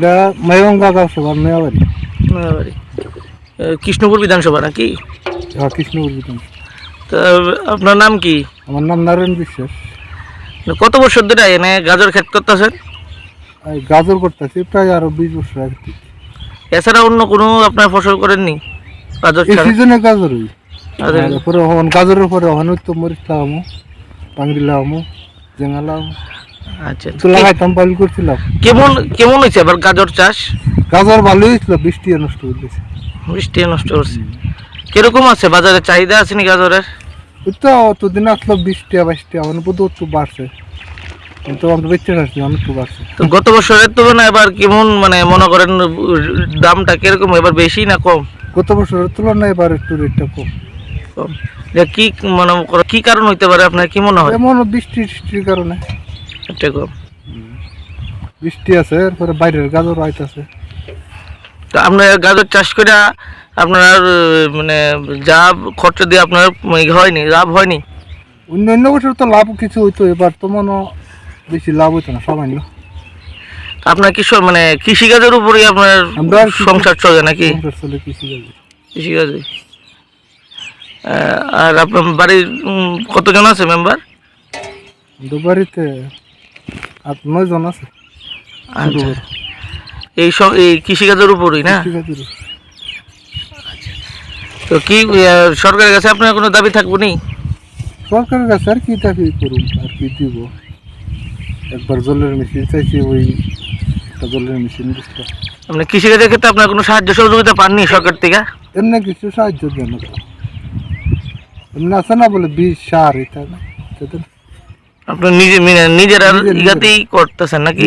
এটা মায়ঙ্গা গাছসভা মেয়াবাড়ি। নয়াবাড়ি এ, কৃষ্ণপুর বিধানসভা নাকি? কৃষ্ণপুর বিধান তা আপনার নাম কি? আমার নাম নারায়ণ বিশ্বাস। কত বছর ধরে এনে গাজর ক্ষেত করতেছেন? গাজর করতেছি প্রায় আরও বিশ বছর আগে এছাড়া অন্য কোনো আপনার ফসল করেননি? গাজর সিজনে গাজরই। আরে, আর পরে হন গাজরের পরে হন তো মরিচ লাগামো পাঙ্গি লাগামো জেঙা লাগামো। আচ্ছা। তো লাগাইতাম কেমন কেমন হয়েছে গাজর চাষ? গাজর হয়েছিল বৃষ্টি নষ্ট বৃষ্টি নষ্ট করছে। কীরকম আছে? বাজারে চাহিদা আছে নি গাজরের? তো অতদিন আসলো বৃষ্টি বাইশটি আমার বোধ একটু বাড়ছে। কিন্তু আমরা বেঁচে আসছি অনেক একটু বাড়ছে। তো গত বছরের তুলনায় এবার কেমন মানে মনে করেন দামটা কীরকম এবার বেশি না কম? গত বছরের তুলনায় এবার একটু রেটটা কম। কি মনে কি কারণ হইতে পারে আপনার? কি মনে হয়? এমন বৃষ্টি টিষ্টির কারণে। এটা কম বৃষ্টি আছে এরপরে বাইরের গাজর আইতাছে। তো আপনার গাজর চাষ করে আপনার মানে যা খরচ দিয়ে আপনার হয়নি লাভ হয়নি? অন্য অন্য বছর তো লাভ কিছু হইতো এবার তো মনে বেশি লাভ হইতো না সামান্য আপনার কি মানে কৃষিকাজের উপরেই আপনার সংসার চলে নাকি? কৃষিকাজে আর আপনার বাড়ির কতজন আছে মেম্বার? দুবারিতে আট নয় জন আছে। আচ্ছা। এই সব এই কৃষিকাজের উপরেই না? কৃষিকাজের তো কি সরকারের কাছে আপনার কোনো দাবি থাকব নি? সরকারের কাছে আর কি দাবি করুন আর কি দিব? একবার জলের মেশিন চাইছি ওই একটা জলের মেশিন আপনি কৃষিকাজের ক্ষেত্রে আপনার কোনো সাহায্য সহযোগিতা পাননি সরকার থেকে? এমনি কিছু সাহায্য দেন এমনি আছে না বলে বীজ সার এটা না সেটা আপনি নিজে মানে নিজের আর ইগাতেই করতেছেন নাকি?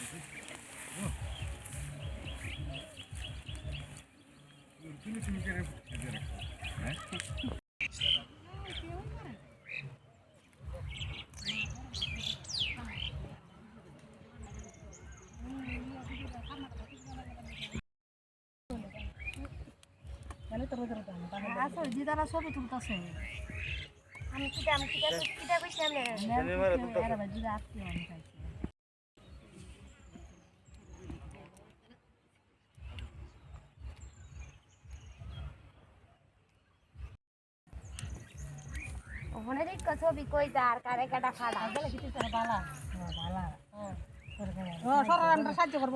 আসল দিদারা ছবি তুলতেছে আমি কিটা আমি কিটা কিটা কইছি আমি এরা ভাই দিদা আত্মীয় আমি খাইছি ওখানে দেখ ছবি কই তার কারে কাটা ফাড়া গেলে কিছু বালা বালা ও সরকার আমরা সাহায্য করব।